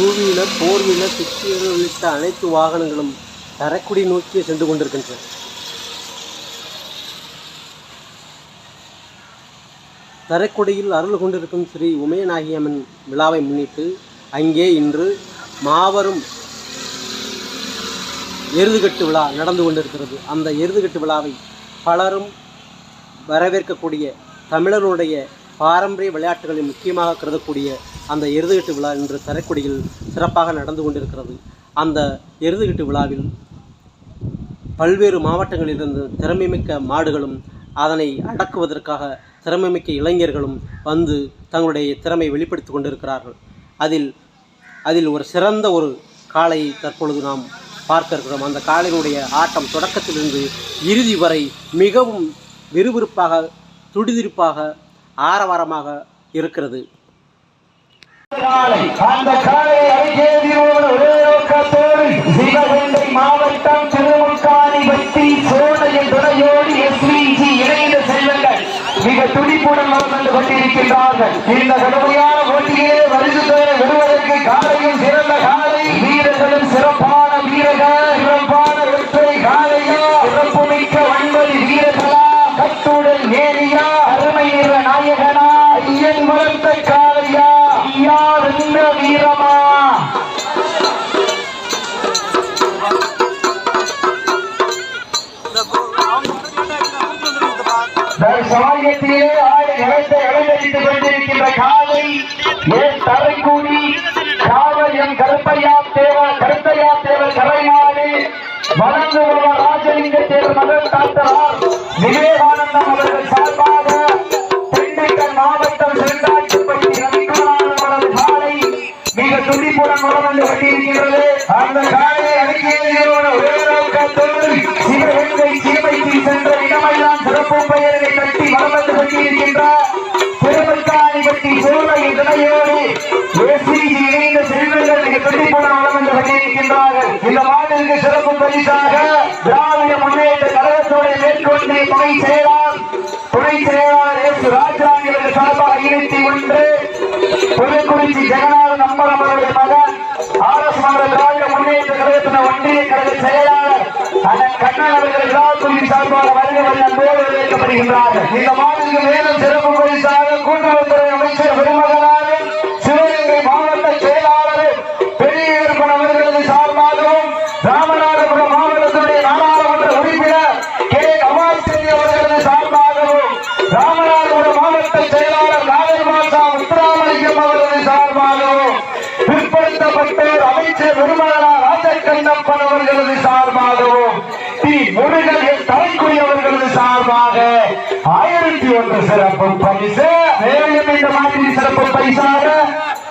Two wheeler four wheeler six wheeler உள்ளிட்ட அனைத்து வாகனங்களும் தரக்குடி நோக்கி சென்று கொண்டிருக்கின்றன. தரக்குடியில் அருள் கொண்டிருக்கும் ஸ்ரீ உமையநாயகியம்மன் விழாவை முன்னிட்டு அங்கே இன்று மாபெரும் எருதுகட்டு விழா நடந்து கொண்டிருக்கிறது. அந்த எருதுகட்டு விழாவை பலரும் வரவேற்கக்கூடிய தமிழருடைய பாரம்பரிய விளையாட்டுகளில் முக்கியமாக கருதக்கூடிய அந்த எருதுகட்டு விழா இன்று தரக்குடியில் சிறப்பாக நடந்து கொண்டிருக்கிறது. அந்த எருதுகட்டு விழாவில் பல்வேறு மாவட்டங்களிலிருந்து திறமைமிக்க மாடுகளும் அதனை அடக்குவதற்காக திறமைமிக்க இளைஞர்களும் வந்து தங்களுடைய திறமை வெளிப்படுத்தி கொண்டிருக்கிறார்கள். அதில் அதில் ஒரு சிறந்த ஒரு காளை தற்பொழுது நாம் பார்க்க இருக்கிறோம் அந்த காளையினுடைய ஆட்டம் தொடக்கத்திலிருந்து இறுதி வரை மிகவும் விறுவிறுப்பாக துடிதுடிப்பாக ஆரவாரமாக இருக்கிறது. அந்த காலை அருகே ஒரே நோக்கத்தோடு சிவகங்கை மாவட்டம் திருமுக்காணி பற்றி சோழையின் துணையோடு எஸ்விஜி இணைந்த செல்வங்கள் மிக துடிப்புடன் வந்து கொண்டிருக்கின்றார்கள். இந்த கடுமையான போட்டியிலே வருது பெற விடுவதற்கு காலையும் சிறந்த காலை வீரர்களும் சிறப்பான வழங்குபவர் தேவர் மகன் டாக்டர் விவேகானந்தம் அவர்கள் சார்பாக திண்டுக்கல் மாவட்டம் செந்தாட்சிப்பட்டி ரவிக்குமாரன் அவரது மிக துடிப்புடன் வளம் வந்து அந்த காலையை அறிக்கையோடு ஒரே நோக்கத்தோடு சிவகங்கை சீமைக்கு சென்ற இடமெல்லாம் சிறப்பு பெயர்களை கட்டி கொண்டிருக்கின்றார் சோழ இதனையோடு இணைந்த செல்வங்கள் மிக துடிப்புடன் கொண்டிருக்கின்றார்கள் இந்த மாநிலக்கு சிறப்பு பரிசாக சார்பாக வருக வந்த இந்த மாநில மேலும் சிறப்பு பரிசாக கூட்டுறவுத்துறை அமைச்சர் பெருமகன் சார்பாக ஆயிரத்தி ஒன்று சிறப்பு பரிசு மேலும் இந்த மாதிரி சிறப்பு பரிசாக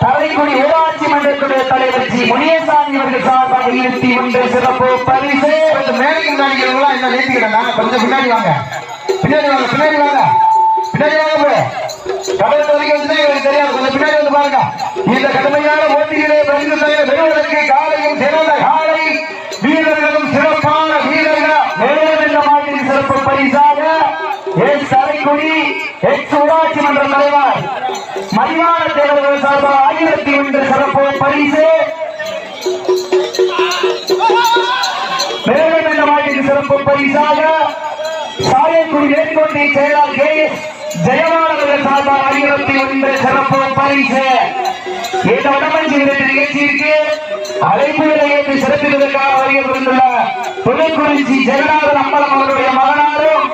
தலைக்குடி ஊராட்சி மன்றத்துடைய தலைவர் ஜி முனியசாமி அவர்கள் சார்பாக இருபத்தி ஒன்று சிறப்பு பரிசு. கொஞ்சம் மேலைக்கு முன்னாடி என்ன நேர்த்திக்கிறேன் கொஞ்சம் பின்னாடி வாங்க. பின்னாடி வாங்க பின்னாடி வாங்க. பின்னாடி வாங்க கடல் வந்து எனக்கு தெரியாது. கொஞ்சம் பின்னாடி வந்து பாருங்க. இந்த கடுமையான போட்டியிலே பரிசு பெறுவதற்கு காலையும் சிறந்த காலை. வீரர்களும் சிறப்பான வீரர்கள். மேலும் இந்த சிறப்பு பரிசாக எஸ் அரைக்குடி எக்ஸ் ஊராட்சி மன்ற தலைவர் மதிவான தேர்தல் சார்பாக ஆயிரத்தி ஒன்று சிறப்பு பரிசு. மேலும் இந்த மாட்டின் சிறப்பு பரிசாக சாயக்குடி மேற்கொண்டி செயலாளர் கே எஸ் ஜெயவாளர்கள் சார்பாக ஆயிரத்தி ஒன்று சிறப்பு பரிசு. இந்த வடமஞ்சி விருது நிகழ்ச்சியிற்கு அழைப்புகளை ஏற்று சிறப்பிடுவதற்காக வருகை புரிந்துள்ள துணைக்குறிச்சி ஜெகநாதன் அம்பலம் மகனாரும்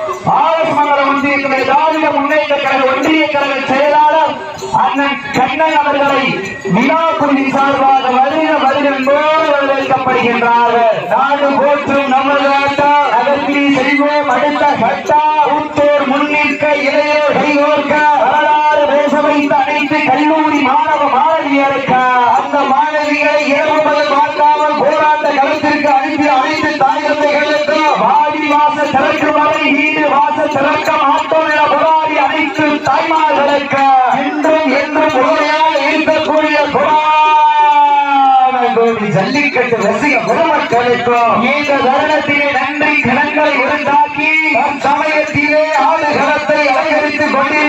மங்கலம் திராவிட முன்னேற்ற கழக ஒன்றிய கழக செயலாளர் அண்ணன் கண்ணன் அவர்களை விழாக்குடி சார்பாக வருக வருக வரவேற்கப்படுகின்றார்கள். நாடு போற்றும் நமது ஆட்டா அதற்கு செல்வோம் அடுத்த கட்டா முன்னிற்க இளையோர் கைகோர்க்க வரலாறு பேச வைத்த அனைத்து கல்லூரி மாணவ மாணவியருக்கு அந்த மாணவிகளை இரவு இன்றும் என்றும் உண்மையாக இருக்கக்கூடிய ஜல்லிக்கட்டு ரசிக பெருமக்களுக்கும் இந்த தருணத்திலே நன்றி கணங்களை உண்டாக்கி சமயத்திலே ஆளுகளத்தை அலங்கரித்துக் கொண்டிருக்கின்ற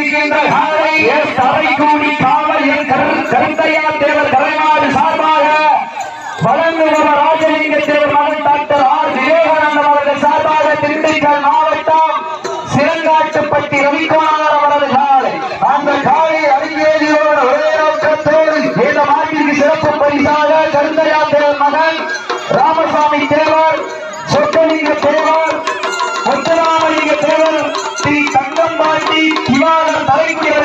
தலைக்குடி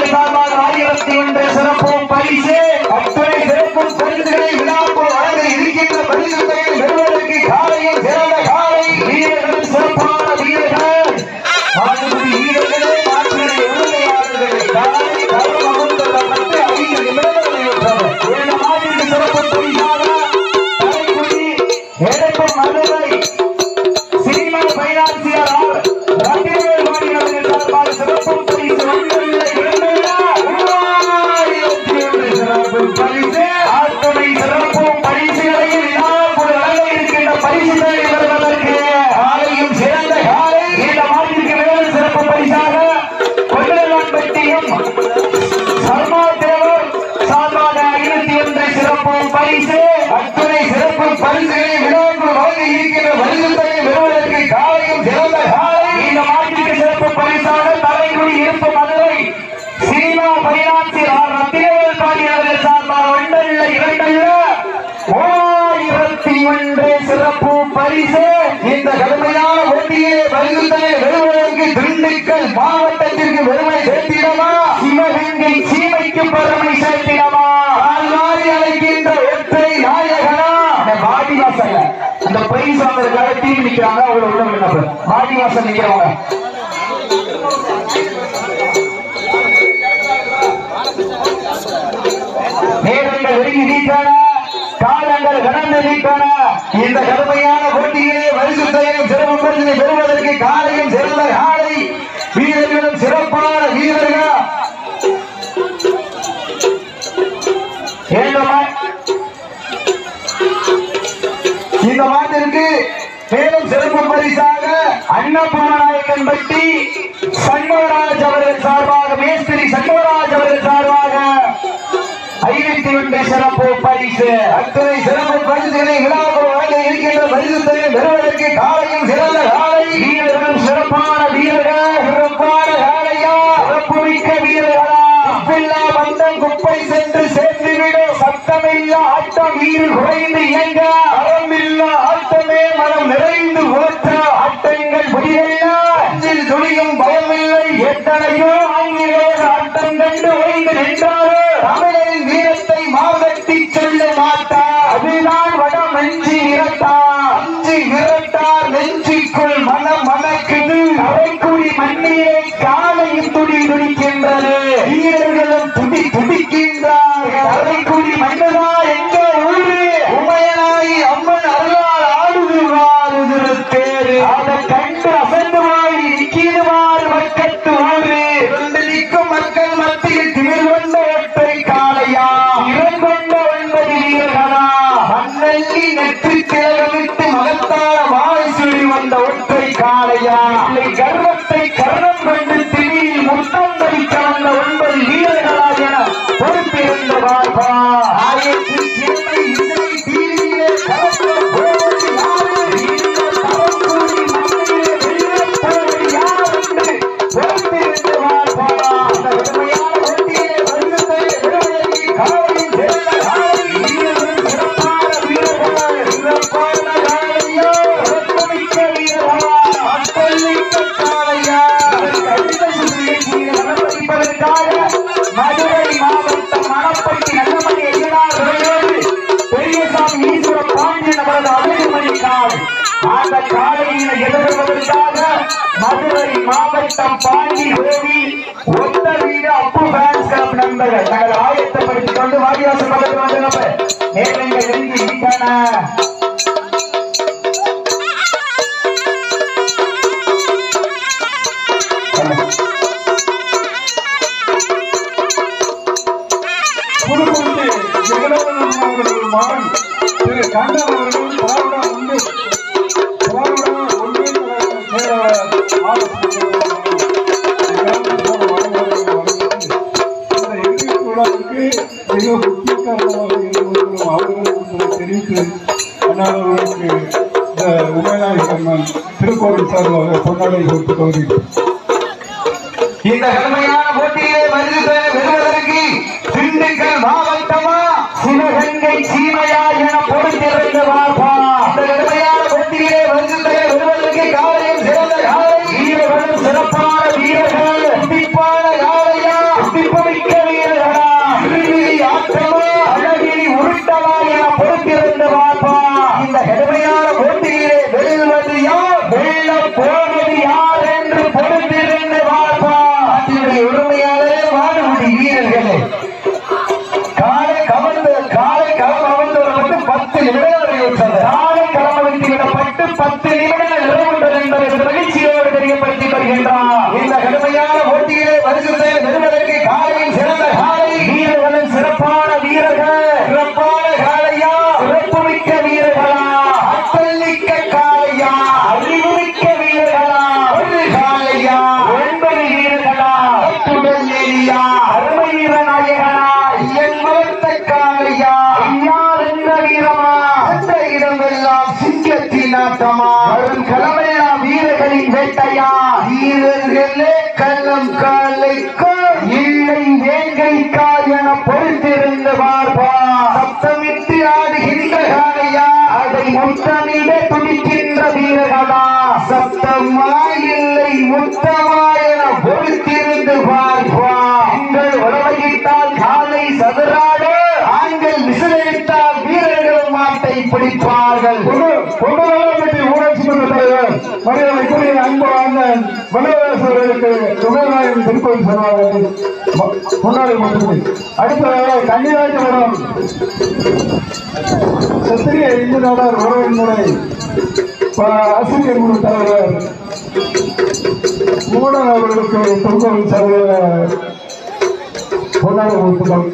ஒதுங்கி நிக்கிறாங்க அவங்கள உள்ள விடுங்க சார் பாதி வாசல் நேரங்கள் ஒதுங்கி நீட்டான காலங்கள் கடந்து நீட்டான இந்த கடுமையான போட்டியிலே வரிசுத்தையும் சிறப்பு பிரச்சனை பெறுவதற்கு காலையும் சிறந்த காலை வீரர்களும் சிறப்பு சின்னப்பூமநாயக்கன் பட்டி சண்முகராஜ் அவர்கள் சார்பாக மேஸ்திரி சண்முகராஜ் அவர்கள் சார்பாக ஐநூத்தி ஒன்று சிறப்பு பரிசு. அத்தனை சிறப்பு பரிசுகளை விழாவுக்கு வழங்க இருக்கின்ற பரிசுத்தலை பெறுவதற்கு காலையும் சிறந்த காலை. வீரர்கள் சிறப்பான வீரர்கள்? சிறப்பான காலையா? சிறப்புமிக்க வீரர்களா? அப்பில்லா வந்தம் குப்பை சென்று சேர்ந்துவிடும் சத்தமில்லா ஆட்டம் வீரர் குறைந்து இயங்க. அறமில்லா ஆட்டமே மனம் நிறைந்து உழைத்தார் ஆட்டங்கள் புரியவில்லை அஞ்சில் துளியும் பயமில்லை. எத்தனையோ ஆங்கிலேயர் ஆட்டம் கண்டு ஓய்ந்து நின்றாரோ? தமிழரின் வீரத்தை மாவட்டி சொல்ல மாட்டா. அதுதான் வட நெஞ்சி இரட்டா. அஞ்சு இரட்டா நெஞ்சிக்குள் மனம் மணக்குது அரைக்குடி மண்ணியை காலையும் துடி துடிக்கின்றது. வீரர்களும் துடி துடிக்கின்றார் அரைக்குடி மண்ணுதான் வணங்கி நெற்றி கிளவிட்டு மகத்தார வாய் சொல்லி வந்த ஒற்றை காளையா? கர்வத்தை கரணம் கண்டு நம் பாண்டி கோவி ஒத்த வீடு அப்பு ஃபேன்ஸ் கிளப் நண்பர்கள். நாங்கள் ஆயத்தப்படுத்திக் கொண்டு வாரியாசம் பக்கத்தில் வந்து நம்ம நேரங்கள் நெருங்கி விநாயகர் அம்மன் திருக்கோவில் சார்பாக பொன்னாடை கொடுத்து பகுதியில் இந்த கடுமையான போட்டியிலே மனித பெறுவதற்கு திண்டுக்கல் மாவட்டமா சிவகங்கை சீமையா என பொறுத்திருந்த வார்ப்பார் யார் வெல்ல சப்தமா இல்லை முத்தமா என பொறுத்திருந்து பார்ப்பா. நீங்கள் உறவையிட்டால் காலை சதுராடு ஆண்கள் விசிலடித்தால் வீரர்கள் மாட்டை பிடிப்பார்கள். பொங்கலாம்பட்டி ஊராட்சி மன்ற தலைவர் மரியாதைக்குரிய அன்பு அண்ணன் வல்லவரசு அவர்களுக்கு துணைநாயகன் திருப்பதி முன்னாடி மட்டுமே அடுத்ததாக கன்னியாகுமரம் சத்திரிய இந்து நாடார் உறவின்முறை ஆசிரியர் குழு தலைவர் மூணாம் அவர்களுக்கு தொங்கல் சர்வ பொன்னாடி கொடுத்துள்ளோம்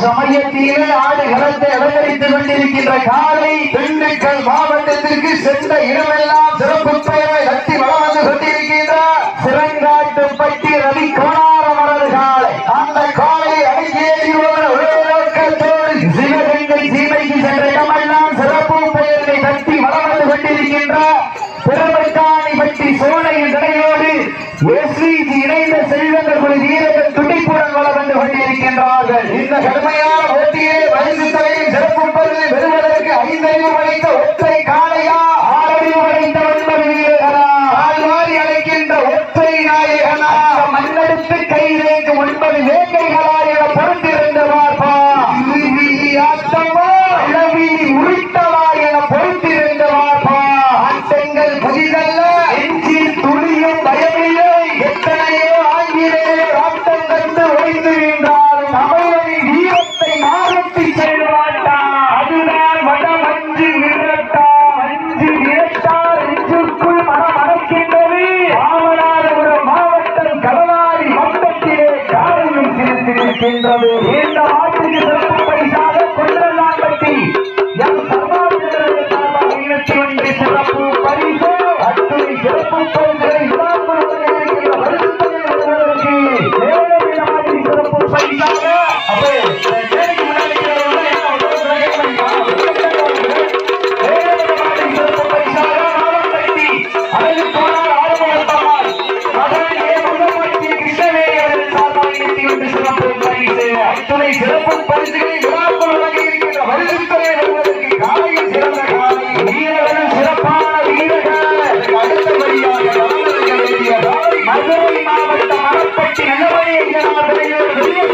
சமயத்திலே ஆடு களத்தை அலங்கரித்துக் கொண்டிருக்கின்ற காலை திண்டுக்கல் மாவட்டத்திற்கு சென்ற இடமெல்லாம் சிறப்பு பெயர் இடையோடு எஸ்விஜி இணைந்த செல்வங்கள் வீரர்கள் துண்டிப்புடன் வள வந்து கொண்டிருக்கின்றார்கள். இந்த கடுமையான போட்டியை வயசு தலையில் சிறப்பு பருந்து பெறுவதற்கு ஐந்தையும் அழைத்த ஒற்றை காளையா ஆறையும் அழைத்த ஒன்பது வீரர்களா? ஆழ்வாரி அழைக்கின்ற ஒற்றை நாயகனா? மண்ணெடுத்து கைதே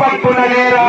పట్టుకున్నదేరా